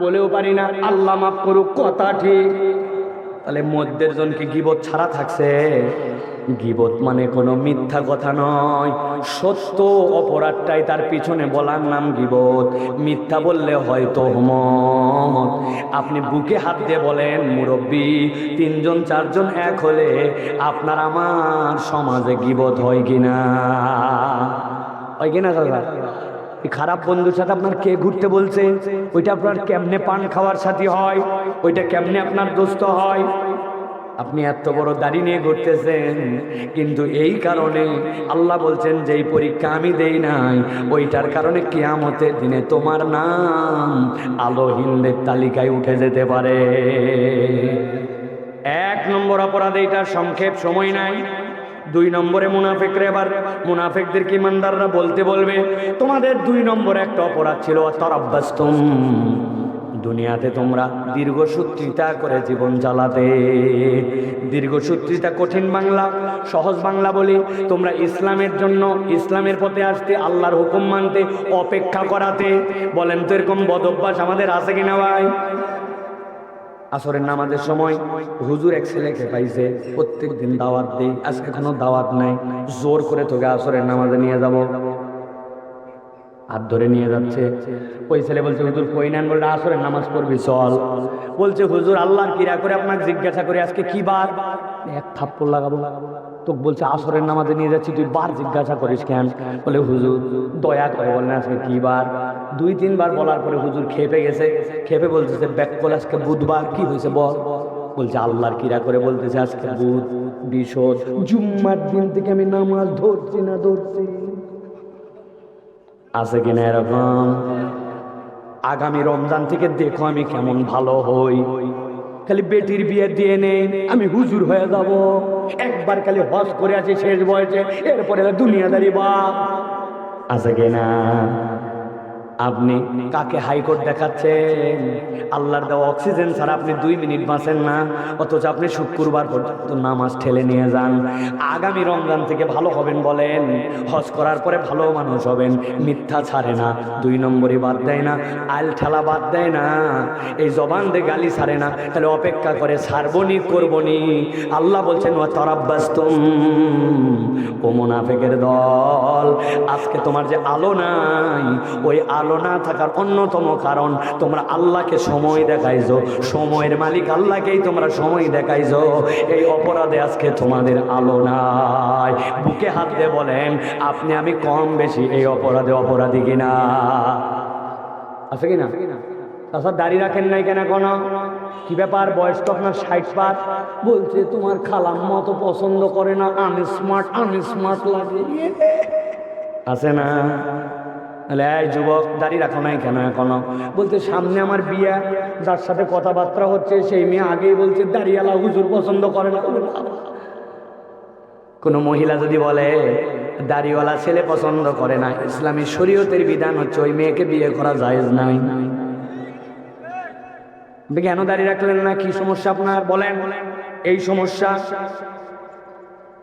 বলেও পারি না, আল্লাহ মাফ করুক, কথা ঠিক। তাহলে মধ্যের জনকে গিবত ছাড়া থাকছে। গিবত মানে কোনো মিথ্যা কথা নয়। সত্য অপরাধটাই তার পিছনে বলার নাম গিবত। মিথ্যা বললে হয়তো হমত। আপনি বুকে হাত দিয়ে বলেন, মুরব্বী, তিনজন, চারজন এক হলে আপনার আমার সমাজে গিবত হয় কিনা? হয় কিনা দাদা খারাপ বন্ধুর সাথে আপনার কে ঘুরতে বলছে? ওইটা আপনার কেমনে পান খাওয়ার সাথী হয়? ওইটা কেমনে আপনার দোস্ত হয়? আপনি এত বড় দাড়ি নিয়ে ঘুরতেছেন, কিন্তু এই কারণে আল্লাহ বলছেন যে এই পরীক্ষা আমি দেই নাই, ওইটার কারণে কেয়ামতের দিনে তোমার নাম আলোহীনদের তালিকায় উঠে যেতে পারে। এক নম্বর অপরাধ এইটার সংক্ষেপ সময় নাই। দুই নম্বরে মুনাফেকরা এবার। মুনাফেকদেরকে ইমানদাররা বলতে বলবে, তোমাদের দুই নম্বরে একটা অপরাধ ছিল তরাব্বাস্তম দুনিয়াতে তোমরা দীর্ঘসূত্রিতা করে জীবন চালাতে দীর্ঘসূত্রিতা কঠিন বাংলা, সহজ বাংলা বলি, তোমরা ইসলামের জন্য, ইসলামের পথে আসতে, আল্লাহর হুকুম মানতে, অপেক্ষা করাতে। বলেন তো এরকম বদভ্যাস আমাদের আছে কিনা ভাই? আসরের নামাজের সময় হুজুর এক ছেলেকে পাইছে, প্রত্যেক দিন দাওয়াত দেই আজকে কোনো দাওয়াত নাই, জোর করে তোকে আসরের নামাজে নিয়ে যাব। হাত ধরে নিয়ে যাচ্ছে। ওই ছেলে বলছে, হুজুর, কই নেন? বললে, আসরের নামাজ পড়বি, চল। বলছে, হুজুর, আল্লাহর কিরা করে আপনাকে জিজ্ঞাসা করে, আজকে কি বার? এক থাপ্পড় লাগাবো। তোকে বলছে, আসরের নামাজে নিয়ে যাচ্ছি, তুই বার জিজ্ঞাসা করিস কেন? বলে, হুজুর, দয়া করে বললেন আজকে কি বার? দুই, তিনবার বলার পরে হুজুর খেপে গেছে। খেপে বলতেছে ব্যাককল আজকে বুধবার, কি হয়েছে বল? বলছে, আল্লাহর কিরা করে বলতেছে, আজকে বুধ বিশোধ জুম্মার দিন থেকে আমি নামাজ ধরছি না, ধরছি। আছে কিনা এরকম? আগামী রমজান থেকে দেখো আমি কেমন ভালো হই। খালি বেটির বিয়ে দিয়ে নেই আমি হুজুর হয়ে যাব। একবার খালি হজ করে আছে শেষ বয়সে। এরপরে দুনিয়াদারি বা আছে কিনা আপনি কাকে হাইকোর্ট দেখাচ্ছেন? আল্লাহর দেওয়া অক্সিজেন ছাড়া আপনি দুই মিনিট বাঁচেন না। অথচ আপনি শুক্রবার পর্যন্ত নামাজ ঠেলে নিয়ে যান। আগামী রমজান থেকে ভালো হবেন বলেন। হজ করার পরে ভালো মানুষ হবেন। মিথ্যা ছাড়ে না। দুই নম্বরই বাদ দেয় না। আল ঠেলা বাদ দেয় না। এই জবান দিয়ে গালি ছাড়ে না। তাহলে অপেক্ষা করে, ছাড়বনি, করবনি? আল্লাহ বলছেন ও তরাব্বাস্তম ও মোনাফেকের দল, আজকে তোমার যে আলো নাই, ওই আলো না থাকার অন্যতম কারণ, তোমরা আল্লাহকে সময় দেখাইছো। সময়ের মালিক আল্লাহকেই তোমরা সময় দেখাইছো। এই অপরাধে আজকে তোমাদের আলো নাই। বুকে হাত দিয়ে বলেন, আপনি আমি কম বেশি এই অপরাধে অপরাধী কিনা? আছে কিনা? তাছাড়া দাঁড়িয়ে রাখেন নাই কেন কোনো কি ব্যাপার, বয়স তো আপনার ষাট পার বলছে, তোমার খালাম মতো পছন্দ করে না। আনস্মার্ট আনস্মার্ট লাগে। আছে না? তাহলে, এই যুবক দাঁড়িয়ে রাখো নাই কেন এখনও? বলতে সামনে আমার বিয়া, যার সাথে কথাবার্তা হচ্ছে, সেই মেয়ে আগেই বলছে দাঁড়িয়ালা হুজুর পছন্দ করে না। কোনো মহিলা যদি বলে, দাড়িওয়ালা ছেলে পছন্দ করে না, ইসলামী শরীয়তের বিধান হচ্ছে ওই মেয়েকে বিয়ে করা জায়েজ নাই। কেন দাঁড়িয়ে রাখলেন না? কি সমস্যা আপনার? বলেন। এই সমস্যা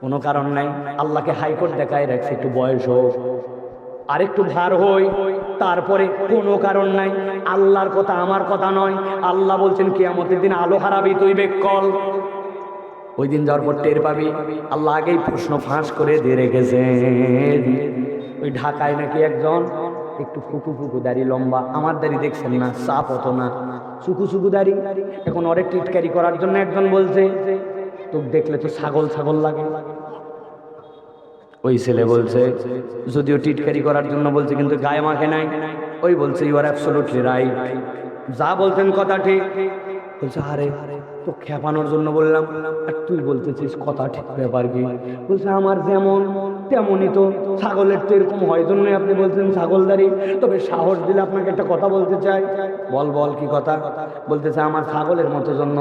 কোনো কারণ নাই। আল্লাহকে হাইকোর্ট দেখায় রাখছে, একটু বয়স হোক। আরেকটু ভার হই, তারপরে কোনো কারণ নাই। আল্লাহর কথা আমার কথা নয়। আল্লাহ বলছেন, কিয়ামতের দিন আলো হারাবি তুই বেকল। ওই দিন যাওয়ার পর টের পাবি, আল্লাহ আগেই প্রশ্ন ফাঁস করে দিয়ে রেখেছেন। ওই ঢাকায় নাকি একজন, একটু ফুকু ফুকু দাড়ি লম্বা, আমার দাড়ি দেখছেন না সাপ হতো না। চুকু চুকু দাড়ি, এখন অনেক টিটকারি করার জন্য একজন বলছে, তোকে দেখলে তো ছাগল ছাগল লাগে। ওই ছেলে বলছে, যদিও টিটকারি করার জন্য বলছে, কিন্তু গায়ে মাখে নাই। ওই বলছে ইউ আর অ্যাবসলুটলি রাইট যা বলছেন কথা ঠিক। বলছে, আরে তো খেপানোর জন্য বললাম, আর তুই বলতেছিস কথা ঠিক ব্যাপার কি? বলছে, আমার যেমন তেমনই তো। ছাগলের তো এরকম হয় জন্যই আপনি বলছেন ছাগলদারি। তবে সাহস দিলে আপনাকে একটা কথা বলতে চাই। বল বল, কি কথা? বলতেছে আমার ছাগলের মতো জন্য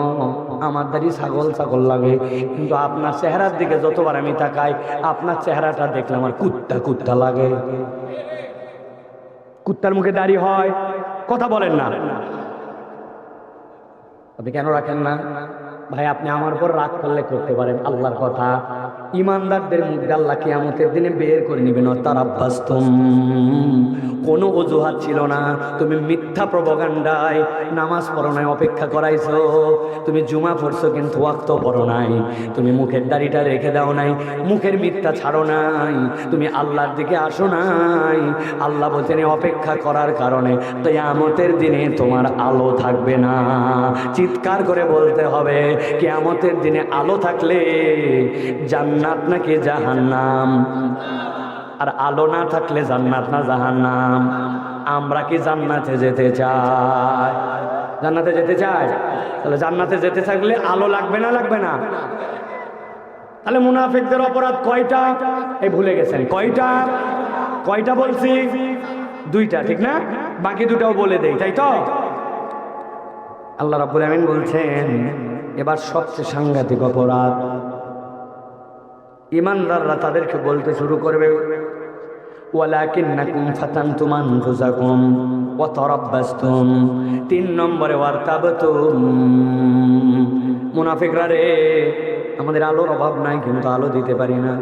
আমার দাঁড়ি ছাগল ছাগল লাগে। কিন্তু আপনার চেহারার দিকে যতবার আমি তাকাই, আপনার চেহারাটা দেখলে আমার কুত্তা কুত্তা লাগে। কুত্তার মুখে দাড়ি হয়, কথা বলেন না। আপনি কেন রাখেন না? ভাই, আপনি আমার উপর রাগ করলে করতে পারেন, আল্লাহর কথা। ইমানদারদের মধ্যে আল্লাহ কিয়ামতের দিনে বের করে নেবেন। তার অভ্যাস্তম কোনো অজুহাত ছিল না। তুমি মিথ্যা প্রবগান্ডায় নামাজ পড়ো নাই, অপেক্ষা করাইছো। তুমি জুমা পড়ছো কিন্তু ওয়াক্ত পড়ো নাই। তুমি মুখের দাড়িটা রেখে দাও নাই, মুখের মিথ্যা ছাড়ো নাই। তুমি আল্লাহর দিকে আসো নাই। আল্লাহ বলছেন অপেক্ষা করার কারণে তো আমতের দিনে তোমার আলো থাকবে না। চিৎকার করে বলতে হবে, কেয়ামতের দিনে আলো থাকলে জান্নাত নাকি জাহান্নাম? আর আলো না থাকলে জান্নাত না জাহান্নাম? আমরা কি জান্নাতে যেতে চাই? জান্নাতে যেতে চাই? তাহলে জান্নাতে যেতে থাকলে আলো লাগবে না লাগবে না? তাহলে মুনাফিকদের অপরাধ কয়টা? এই ভুলে গেছেন, কয়টা? কয়টা বলছি? দুইটা, ঠিক না? বাকি দুটাও বলে দেই, তাই তো? আল্লাহ রাব্বুল আমিন বলছেন, এবার সবচেয়ে সাংঘাতিক অপরাধ। ইমানদাররা তাদেরকে বলতে শুরু করবে, ওয়ালাকিন্নাকুম ফাতানতুম আনফুসাকুম ওয়া তারাব্বাসতুম। তিন নম্বরে, ওয়ারতাবতুম। মুনাফিকরা রে, আমাদের আলোর অভাব নাই, কিন্তু আলো দিতে পারি না।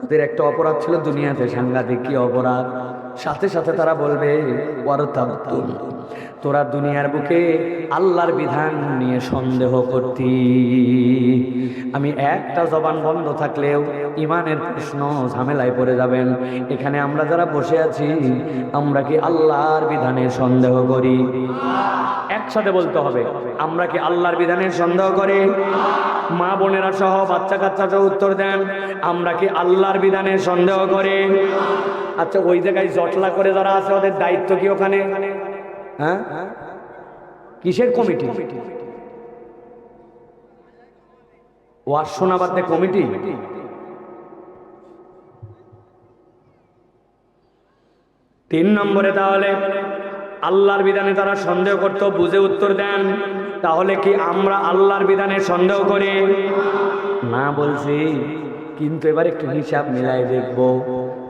তোদের একটা অপরাধ ছিল দুনিয়াতে, সাংঘাতিক কি অপরাধ? সাথে সাথে তারা বলবে, ওয়ারতাবতুম। তোরা দুনিয়ার বুকে আল্লাহর বিধান নিয়ে সন্দেহ করতি আমি একটা জবান বন্ধ থাকলেও ইমানের প্রশ্ন ঝামেলায় পড়ে যাবেন। এখানে আমরা যারা বসে আছি, আমরা কি আল্লাহর বিধানে সন্দেহ করি? একসাথে বলতে হবে, আমরা কি আল্লাহর বিধানে সন্দেহ করি? মা বোনেরা সহ বাচ্চা কাচ্চা উত্তর দেন, আমরা কি আল্লাহর বিধানে সন্দেহ করি? আচ্ছা ওই জায়গায় জটলা করে যারা আছে, ওদের দায়িত্ব কি ওখানে? হ্যাঁ? কিসের কমিটি? ওয়াজ শোনাবাদে কমিটি। তিন নম্বরে তাহলে আল্লাহর বিধানে তারা সন্দেহ করতো, বুঝে উত্তর দেন, তাহলে কি আমরা আল্লাহর বিধানে সন্দেহ করি? না বলছি, কিন্তু এবার একটু হিসাব মিলাই দেখব।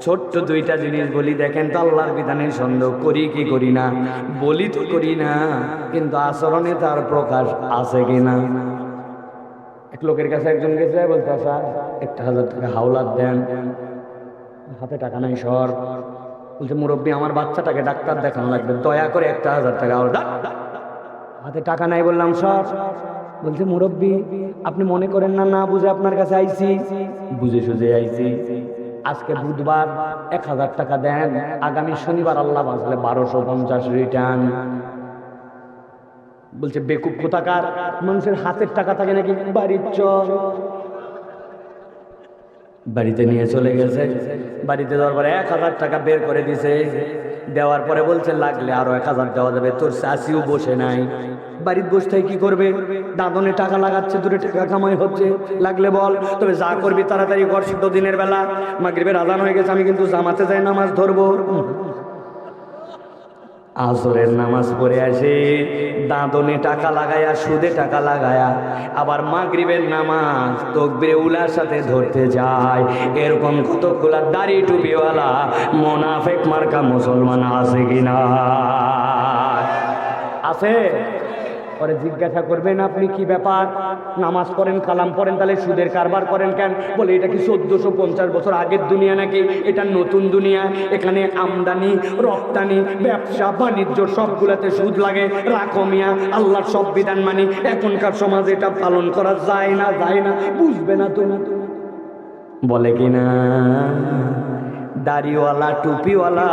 ছোট্ট দুইটা জিনিস বলি, দেখেন তো আল্লাহর বিধানে সন্দেহ করি কি করি না? বলি তো করি না, কিন্তু আচরণে তার প্রকাশ আছে কি না? এক লোকের কাছে একজন গেছে, বলতে স্যার একটা হাজার টাকা হাওলাত দেন, হাতে টাকা নাই, সর। বলছে, মুরব্বী, আমার বাচ্চাটাকে ডাক্তার দেখানো লাগবে, দয়া করে একটা হাজার টাকা হাওলাত হাতে টাকা নাই, বললাম, সর। বলছে, মুরব্বী, আপনি মনে করেন না না বুঝে আপনার কাছে আইছি? বুঝে সুঝে আইছি। আজকে বুধবার এক হাজার টাকা দেন। আগামী শনিবার আল্লাহ বাঁচলে বারোশো পঞ্চাশ রিটার্ন বলছে, বেকুব কোথাকার? মানুষের হাতের টাকা থাকে নাকি? বাড়ির চল বাড়িতে নিয়ে চলে গেছে। বাড়িতে যাওয়ার পরে এক হাজার টাকা বের করে দিছে। দেওয়ার পরে বলছে, লাগলে আরও এক হাজার দেওয়া যাবে। তোর চাষিও বসে নাই। বাড়ির বসে কি করবে? দাদনে টাকা লাগাচ্ছে, দূরে টাকা কামাই হচ্ছে। লাগলে বল, তবে যা করবি তাড়াতাড়ি কর, সিদ্ধ দিনের বেলা। মাগরিবের আদান হয়ে গেছে, আমি কিন্তু জামাতে যাই, নামাজ ধরবো। আসরের নামাজ পড়ে আসে দাঁদনে টাকা লাগায়া, সুদে টাকা লাগায়া, আবার মাগরিবের নামাজ তকবিরে উলার সাথে ধরতে যায়। এরকম কতগুলা দাড়ি টুপিওয়ালা মোনাফেক মার্কা মুসলমান আছে কিনা? আছে? পরে জিজ্ঞাসা করবেন, আপনি কি ব্যাপার? নামাজ পড়েন, কালাম পড়েন, তাহলে সুদের কারবার করেন কেন? বলে, এটা কি চোদ্দশো পঞ্চাশ বছর আগের দুনিয়া নাকি? এটা নতুন দুনিয়া। এখানে আমদানি, রপ্তানি, ব্যবসা, বাণিজ্য সবগুলাতে সুদ লাগে। রাখো মিয়া, আল্লাহর সব বিধান মানি। এখনকার সমাজে এটা পালন করা যায় না যায় না। বুঝবে না তুমি? বলে কি না দাড়িওয়ালা, টুপিওয়ালা,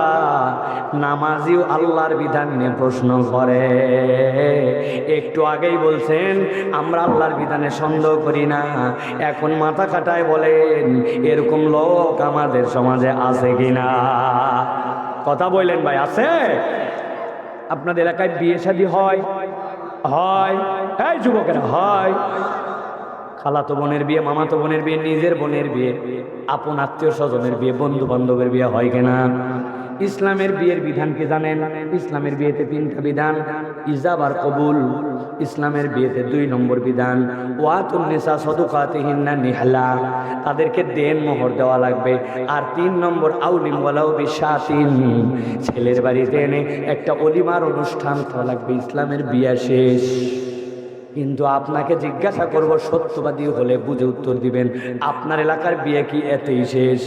নামাজিও আল্লাহর বিধান নিয়ে প্রশ্ন করে। একটু আগেই বলছেন, আমরা আল্লাহর বিধানে সন্দেহ করি না। এখন মাথা কাটায় বলেন, এরকম লোক আমাদের সমাজে আছে কিনা কথা বললেন ভাই, আছে? আপনাদের এলাকায় বিয়ে শাদী হয়? হয়। এই যুবকেরা, হয়। খালাতো বোনের বিয়ে, মামাতো বোনের বিয়ে, নিজের বোনের বিয়ে, আপন আত্মীয় স্বজনের বিয়ে বন্ধু বান্ধবের বিয়ে হয় কিনা? ইসলামের বিয়ের বিধান কি জানেন? ইসলামের বিয়েতে তিনটা বিধান। ইজাব আর কবুল। ইসলামের বিয়েতে দুই নম্বর বিধান। ওয়াতুন্নেসা সদুকাতিহিন্না নিহলা। তাদেরকে দেন মোহর দেওয়া লাগবে। আর তিন নম্বর আউলিম ওয়ালাউ বিশ্বাসিন ছেলের বাড়িতে এনে একটা অলিমার অনুষ্ঠান করা লাগবে। ইসলামের বিয়ে শেষ। কিন্তু আপনাকে জিজ্ঞাসা করব সত্যবাদী হলে বুঝে উত্তর দিবেন আপনার এলাকার বিয়ে কি এতেই শেষ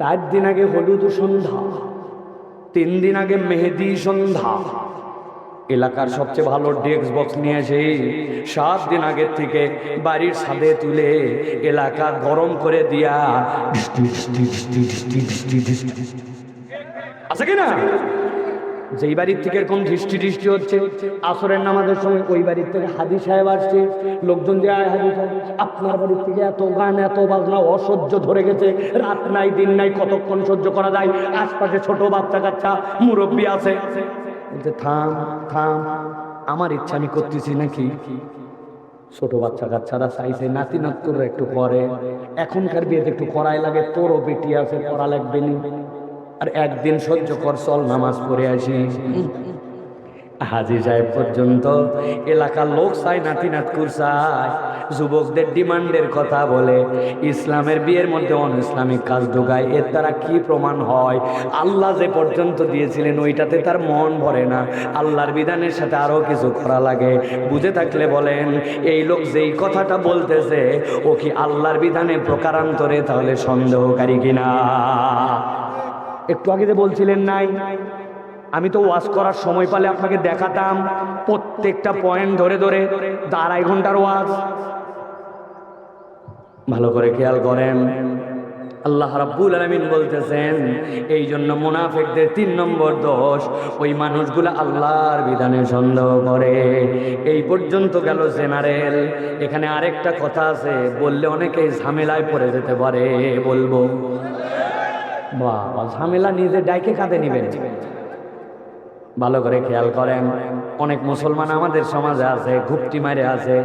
চার দিন আগে হলুদ সন্ধ্যা তিন দিন আগে মেহেদি সন্ধ্যা এলাকার সবচেয়ে ভালো ডেস্ক বক্স নিয়ে এসে সাত দিন আগের থেকে বাড়ির ছাদে তুলে এলাকা গরম করে দিয়া আছে কি না যেই বাড়ির থেকে এরকম দৃষ্টি দৃষ্টি হচ্ছে, আসরের নামাজের সময় ওই বাড়ির থেকে হাদি সাহেব আসছে, লোকজন যে আয় হাদি সাহেব আপনার বাড়ির থেকে এত গান, এত বাজনা অসহ্য ধরে গেছে, রাত নাই, দিন নাই, কতক্ষণ সহ্য করা যায়, আশপাশে ছোট বাচ্চা কাচ্চা, মুরব্বী আছে। থাম থাম, আমার ইচ্ছা আমি করতেছি নাকি? ছোট বাচ্চা কাচ্চারা চাইছে, নাতি নাত্তুর একটু করে, এখনকার বিয়েতে একটু করাই লাগে, তোরও বেটি আছে, করা লাগবে নি। আর একদিন সহ্য কর, চল নামাজ পড়ে আসি। হাজি সাহেব পর্যন্ত এলাকার লোক চায় নাতি নাতকুর চায়, যুবকদের ডিমান্ডের কথা বলে। ইসলামের বিয়ের মধ্যে অন ইসলামিক কাজ ঢোকায়, এর দ্বারা কি প্রমাণ হয়? আল্লাহ যে পর্যন্ত দিয়েছিলেন, ওইটাতে তার মন ভরে না। আল্লাহর বিধানের সাথে আরও কিছু করা লাগে। বুঝে থাকলে বলেন, এই লোক যেই কথাটা বলতেছে, ও কি আল্লাহর বিধানে প্রকারান্তরে তাহলে সন্দেহকারী কিনা? একটু আগে যে বলছিলেন নাই, আমি তো ওয়াশ করার সময় পালে আপনাকে দেখাতাম প্রত্যেকটা পয়েন্ট ধরে ধরে আড়াই ঘণ্টার ওয়াজ। ভালো করে খেয়াল করেন। আল্লাহ রাব্বুল আলামিন বলতেছেন এই জন্য মুনাফিকদের তিন নম্বর দোষ, ওই মানুষগুলো আল্লাহর বিধানে সন্দেহ করে। এই পর্যন্ত গেল জেনারেল। এখানে আরেকটা কথা আছে, বললে অনেকেই ঝামেলায় পড়ে যেতে পারে, বলব। বাবা ঝামেলা নিজে ডাইকে কাঁধে নিবেন। ভালো করে খেয়াল করেন, অনেক মুসলমান আমাদের সমাজে আছে, ঘুপটি মারে আছে।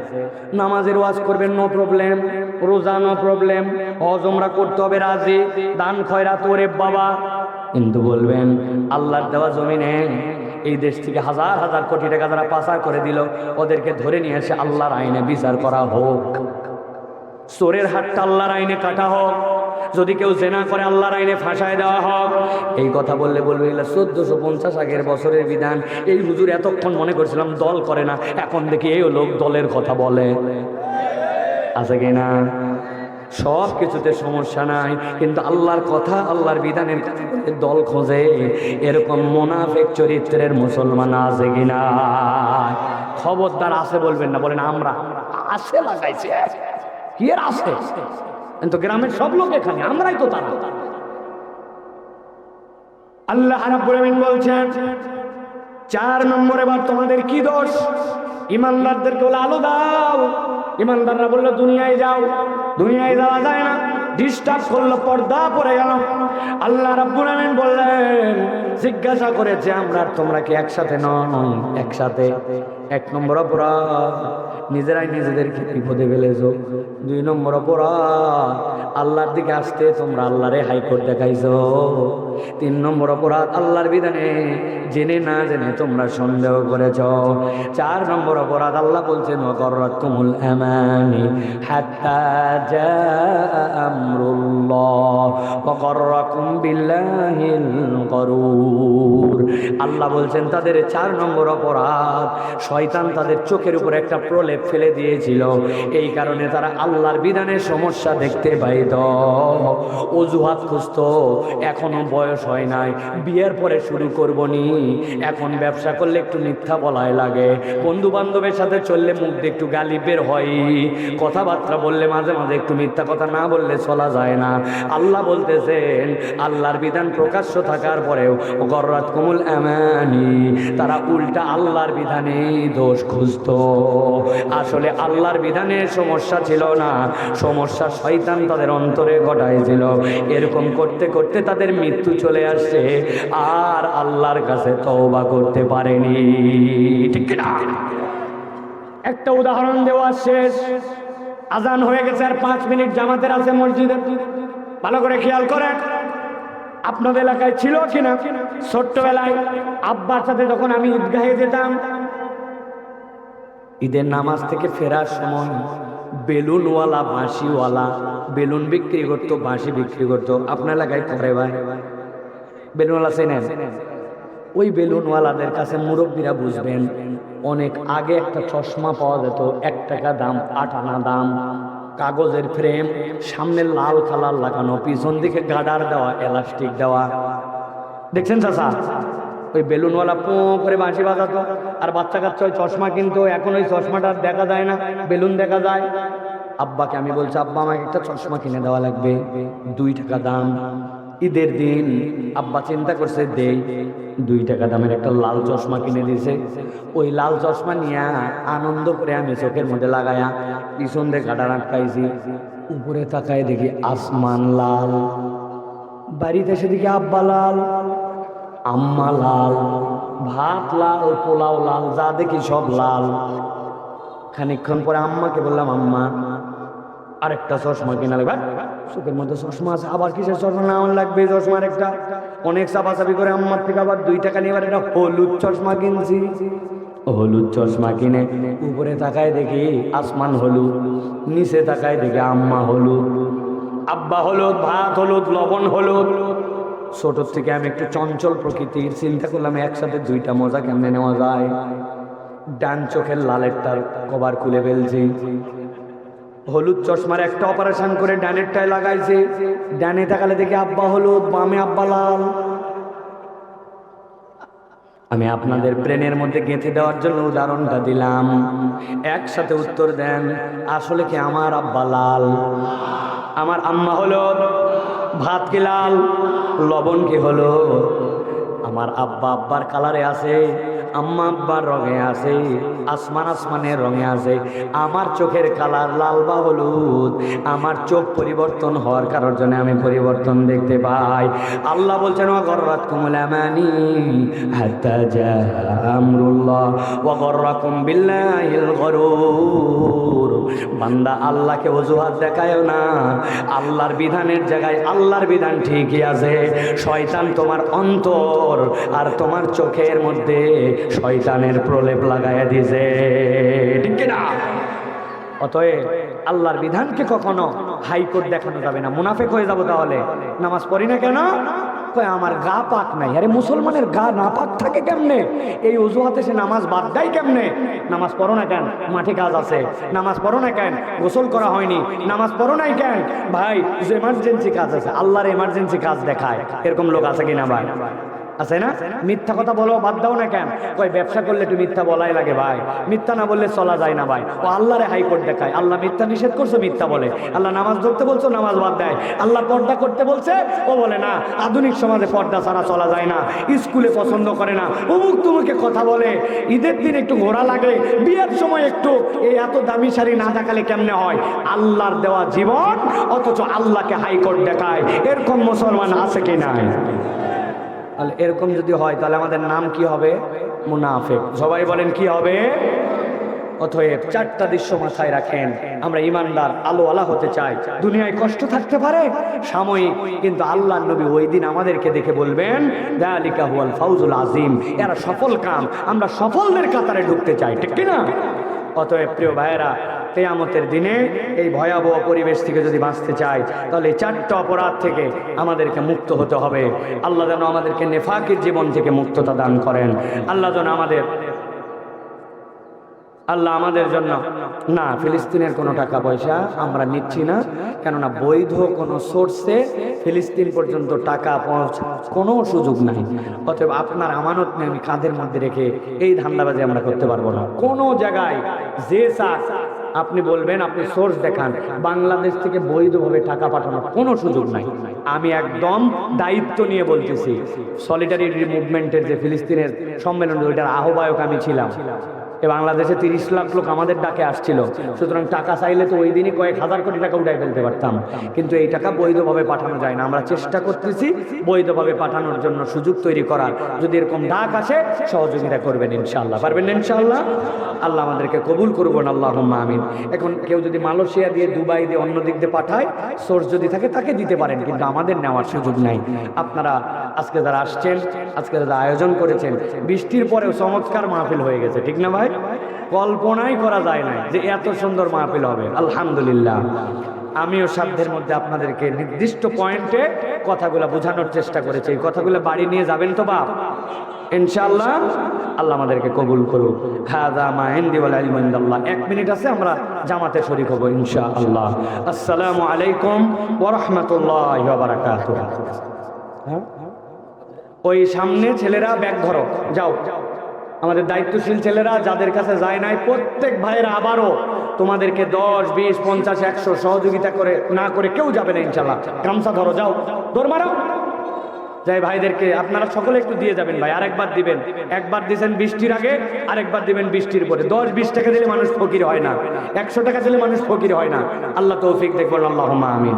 নামাজের ওয়াজ করবেন নো প্রবলেম রোজা নো প্রবলেম হজমরা করতে হবে, রাজি, দান খয়রা তোরে বাবা। কিন্তু বলবেন, আল্লাহর দেওয়া জমিনে এই দেশ থেকে হাজার হাজার কোটি টাকা যারা পাচার করে দিল, ওদেরকে ধরে নিয়ে এসে আল্লাহর আইনে বিচার করা হোক। চোরের হাতটা আল্লাহর আইনে কাটা হোক। যদি কেউ জেনা করে আল্লাহর আইনে ফাঁসায় দেওয়া হোক, এই কথা বললে বলবে চোদ্দশো পঞ্চাশ আগের বছরের বিধান। এই হুজুর এতক্ষণ মনে করছিলাম, দল করে না। এখন দেখি এই লোক দলের কথা বলে। আছে কি না? সব কিছুতে সমস্যা নাই, কিন্তু আল্লাহর কথা, আল্লাহর বিধানের দল খোঁজে। এরকম মোনাফেক চরিত্রের মুসলমান আছে কিনা খবরদার আছে বলবেন না, বলেন, আমরা আছে লাগাইছে। কি আছে? কিন্তু গ্রামের সব লোক এখানে, আমরাই তো তারা। আল্লাহ আমিন বলছেন, চার নম্বরে বার তোমাদের কি দোষ? ইমানদারদেরকে বলে, আলো দাও। ইমানদাররা বলল, দুনিয়ায় যাও। দুনিয়ায় যাওয়া যায় না। ডিস্টার্ব করল, পর্দা পরে গেল। আল্লাহ রাব্বুল আমিন বললেন, জিজ্ঞাসা করেছে, আমরা তোমরা কি একসাথে? নয়, একসাথে। এক নম্বর অপরাধ। নিজেরাই নিজেদেরকে বিপদে ফেলেছো দুই নম্বর অপরাধ, আল্লাহর দিকে আসতে তোমরা আল্লাহরে হাইকোর্ট দেখাইছ। তিন নম্বর অপরাধ, আল্লাহর বিধানে জেনে না জেনে তোমরা সন্দেহ করেছ। চার নম্বর অপরাধ, আল্লাহ বলছেন অকরাতুমুল আমানি হাত্তা জা আমরুল্লাহ। বিল্লাহিল আল্লাহ বলছেন, তাদের চার নম্বর অপরাধ, শয়তান তাদের চোখের উপর একটা প্রলেপ ফেলে দিয়েছিল। এই কারণে তারা আল্লাহর বিধানের সমস্যা দেখতে পাইত অজুহাত খুঁজত, এখনও বয়স হয় নাই, বিয়ের পরে শুরু করব নি। এখন ব্যবসা করলে একটু মিথ্যা বলাই লাগে। বন্ধু বান্ধবের সাথে চললে মুখ দিয়ে একটু গালি বের হয়। কথাবার্তা বললে মাঝে মাঝে একটু মিথ্যা কথা না বললে চলা যায় না। আল্লাহ বলতেছেন, আল্লাহর বিধান প্রকাশ্য থাকার পরেও গররাত কুমুল এমানি তারা উল্টা আল্লাহর বিধানে দোষ খুঁজত। আসলে আল্লাহর বিধানে সমস্যা ছিল না। সমস্যা শয়তান তাদের অন্তরে ঘটাইছিল এরকম করতে করতে তাদের মৃত্যু চলে আসছে। আর আল্লাহর কাছে তওবা করতে পারেনি। ঠিক না একটা উদাহরণ দেওয়া শেষ। আজান হয়ে গেছে আর পাঁচ মিনিট জামাতের আছে মসজিদে। ভালো করে খেয়াল করেন। আপনাদের এলাকায় ছিল কিনা? ছোট্টবেলায় আব্বার সাথে যখন আমি ঈদগাহে যেতাম, ঈদের নামাজ থেকে ফেরার সময় বেলুনওয়ালা, বাঁশিওয়ালা, বেলুন বিক্রি করতো, বাঁশি বিক্রি করতো। আপনার এলাকায় করে ভাই। বেলুনওয়ালা চেনেন? ওই বেলুনওয়ালাদের কাছে মুরব্বীরা বুঝবেন, অনেক আগে একটা চশমা পাওয়া যেত, এক টাকা দাম, আট আনা দাম। কাগজের ফ্রেম, সামনে লাল কালার লাগানো, পিছন দিকে গাডার দেওয়া, এলাস্টিক দেওয়া। দেখছেন চাষা ওই বেলুনওয়ালা পো করে বাঁশি বাজাতো। আর বাচ্চা কাচ্চা ওই চশমা কিন্তু এখন ওই চশমাটা দেখা যায় না, বেলুন দেখা যায়। আব্বাকে আমি বলছি, আব্বা, আমাকে একটা চশমা কিনে দেওয়া লাগবে, দুই টাকা দাম। ঈদের দিন আব্বা চিন্তা করছে, দেই, দুই টাকা দামের একটা লাল চশমা কিনে দিয়েছে ওই লাল চশমা নিয়ে আনন্দ করে আমি চোখের মধ্যে লাগায়া পিছন দিয়ে কাটা আটকাইছি। উপরে তাকায় দেখি আসমান লাল, বাড়িতে এসে দেখি আব্বা লাল, আম্মা লাল, ভাত লাল, পোলাও লাল, যা দেখি সব লাল। খানিকক্ষণ পরে আম্মাকে বললাম, আম্মা, আরেকটা চশমা কিনা লাগবে। চোখের মধ্যে চশমা আছে, আবার কিসের চশমা? না লাগবে চশমার একটা। অনেক চাপাচাপি করে আম্মার থেকে আবার দুই টাকা নিয়ে এবার একটা হলুদ চশমা কিনছি। হলুদ চশমা কিনে উপরে তাকায় দেখি আসমান হলুদ, নিচে তাকায় দেখি আম্মা হলুদ, আব্বা হলুদ, ভাত হলুদ, লবণ হলুদ। ছোট থেকে আমি একটু চঞ্চল প্রকৃতির চিন্তা করলাম, একসাথে দুইটা মজা কেমনে নেওয়া যায়? ডান চোখের লালের লালেরটার কভার খুলে ফেলছি। হলুদ চশমার একটা অপারেশন করে ডানেরটায় লাগাইছে। ডানে তাকালে দেখি আব্বা হলুদ, বামে আব্বা লাল। আমি আপনাদের ব্রেনের মধ্যে গেঁথে দেওয়ার জন্য উদাহরণটা দিলাম। একসাথে উত্তর দেন, আসলে কি আমার আব্বা লাল? আমার আম্মা হলো ভাত কি লাল, লবণ কি হলো আমার আব্বা আব্বার কালারে আছে আম্মা আব্বার রঙে আছে, আসমান আসমানের রঙে আছে। আমার চোখের কালার লাল বা হলুদ। আমার চোখ পরিবর্তন হওয়ার কারোর জন্য আমি পরিবর্তন দেখতে পাই। আল্লাহ বলছেন অগর্রাত কুমুলামানি হাত্তা জা আমরুল্লাহ। ওয়াগর্রাকুম বিল্লাহিল গরুর। বান্দা আল্লাহকে অজুহাত দেখায় না। আল্লাহর বিধানের জায়গায় আল্লাহর বিধান ঠিকই আছে। শয়তান তোমার অন্তর আর তোমার চোখের মধ্যে শয়তানের প্রলেপ লাগাইয়া দিছে ঠিক কি না অতএব আল্লাহর বিধানকে কখনো হাইকোর্ট দেখানো যাবে না। মুনাফেক হয়ে যাব তাহলে। নামাজ পড়ি না কেন? আমার গা পাক নাই। আরে, মুসলমানের গা না পাক থাকে কেমনে? এই অজুহাতে সে নামাজ বাদ দেয় কেমনে? নামাজ পড়ো না কেন? মাঠে কাজ আছে। নামাজ পড়ো না কেন? গোসল করা হয়নি। নামাজ পড়ো নাই কেন? ভাই এমার্জেন্সি কাজ আছে, আল্লাহর এমার্জেন্সি কাজ দেখায়। এরকম লোক আছে কিনা ভাই? আছে না? মিথ্যা কথা বলো, বাদ দাও না কেন? কই ব্যবসা করলে একটু মিথ্যা বলাই লাগে ভাই। মিথ্যা না বললে চলা যায় না ভাই। ও আল্লাহরে হাইকোর্ট দেখায়। আল্লাহ মিথ্যা নিষেধ করছ, মিথ্যা বলে। আল্লাহ নামাজ ধরতে বলছো, নামাজ বাদ দেয়। আল্লাহ পর্দা করতে বলছে, ও বলে না, আধুনিক সমাজে পর্দা ছাড়া চলা যায় না। স্কুলে পছন্দ করে না। অমুক তুমুকে কথা বলে। ঈদের দিন একটু ঘোরা লাগে, বিয়ের সময় একটু। এই এত দামি শাড়ি না দেখালে কেমনে হয়? আল্লাহর দেওয়া জীবন, অথচ আল্লাহকে হাইকোর্ট দেখায়। এরকম মুসলমান আছে কি নাই? তাহলে এরকম যদি হয়, তাহলে আমাদের নাম কি হবে? মুনাফেক। সবাই বলেন, কি হবে? অতএব চারটা দৃশ্য মাথায় রাখেন। আমরা ইমানদার, আলো আলা হতে চাই। দুনিয়ায় কষ্ট থাকতে পারে, সাময়িক, কিন্তু আল্লাহ নবী ওই দিন আমাদেরকে দেখে বলবেন, দালিকা হুয়াল ফাউজুল আজিম। এরা সফল কাম। আমরা সফলদের কাতারে ঢুকতে চাই, ঠিক কি না অতএব প্রিয় ভাইয়েরা, কেয়ামতের দিনে এই ভয়াবহ পরিবেশ থেকে যদি বাঁচতে চাই তাহলে চারটে অপরাধ থেকে আমাদেরকে মুক্ত হতে হবে। আল্লাহ যেন আমাদেরকে নেফাকির জীবন থেকে মুক্ততা দান করেন। আল্লাহ যেন আমাদের আল্লাহ আমাদের জন্য। না, ফিলিস্তিনের কোনো টাকা পয়সা আমরা নিচ্ছি না, কেননা বৈধ কোনো সোর্সে ফিলিস্তিন পর্যন্ত টাকা পৌঁছা, কোনো সুযোগ নাই। অতএব আপনার আমানত নিয়ে আমি কাঁধের মধ্যে রেখে এই ধান্দাবাজি আমরা করতে পারব না। কোনো জায়গায় যে চাক আপনি বলবেন, আপনি সোর্স দেখান, বাংলাদেশ থেকে বৈধভাবে টাকা পাঠানোর কোনো সুযোগ নাই। আমি একদম দায়িত্ব নিয়ে বলতেছি সলিটারি মুভমেন্টের যে ফিলিস্তিনের সম্মেলন, ওইটার আহ্বায়ক আমি ছিলাম। এ বাংলাদেশে তিরিশ লাখ লোক আমাদের ডাকে আসছিল। সুতরাং টাকা চাইলে তো ওই দিনই কয়েক হাজার কোটি টাকা উঠাই ফেলতে পারতাম। কিন্তু এই টাকা বৈধভাবে পাঠানো যায় না। আমরা চেষ্টা করতেছি বৈধভাবে পাঠানোর জন্য সুযোগ তৈরি করার। যদি এরকম ডাক আসে, সহযোগিতা করবেন ইনশাল্লাহ পারবেন ইনশাল্লাহ আল্লাহ আমাদেরকে কবুল করবেন আল্লাহ আমিন। এখন কেউ যদি মালয়েশিয়া দিয়ে, দুবাই দিয়ে, অন্য দিক দিয়ে পাঠায়, সোর্স যদি থাকে তাকে দিতে পারেন, কিন্তু আমাদের নেওয়ার সুযোগ নাই। আপনারা আজকে যারা আসছেন, আজকে যারা আয়োজন করেছেন, বৃষ্টির পরেও চমৎকার মাহফিল হয়ে গেছে, ঠিক না ভাই? কল্পনাই করা যায় না যে এত সুন্দর মাহফিল হবে। আলহামদুলিল্লাহ। আমিও সাধ্যের মধ্যে আপনাদেরকে নির্দিষ্ট পয়েন্টে কথাগুলো বোঝানোর চেষ্টা করেছি। এই কথাগুলো বাড়ি নিয়ে যাবেন তো বাপ? ইনশাআল্লাহ আল্লাহ আমাদেরকে কবুল করুক। হাদা মা ইনদি ওয়াল ইলমু ইনদাল্লাহ। এক মিনিট আছে, আমরা জামাতে শরীক হব ইনশাআল্লাহ। আসসালামু আলাইকুম ওয়া রাহমাতুল্লাহি ওয়া বারাকাতুহু। হ্যাঁ? ওই সামনে ছেলেরা ব্যাগ ধরো। যাও। আমাদের দায়িত্বশীল ছেলেরা যাদের কাছে যায় নাই, প্রত্যেক ভাইয়েরা আবারও তোমাদেরকে দশ, বিশ, পঞ্চাশ, একশো সহযোগিতা করে, না করে কেউ যাবে না ইনশাল্লাহ গামছা ধরো, যাও। দৌড় মারো। যাই, ভাইদেরকে আপনারা সকলে একটু দিয়ে যাবেন ভাই, আরেকবার দিবেন। একবার দিয়েছেন বৃষ্টির আগে, আরেকবার দিবেন বৃষ্টির পরে। দশ, বিশ টাকা দিলে মানুষ ফকির হয় না। একশো টাকা দিলে মানুষ ফকির হয় না। আল্লাহ তৌফিক দেখবেন আল্লাহ আমিন।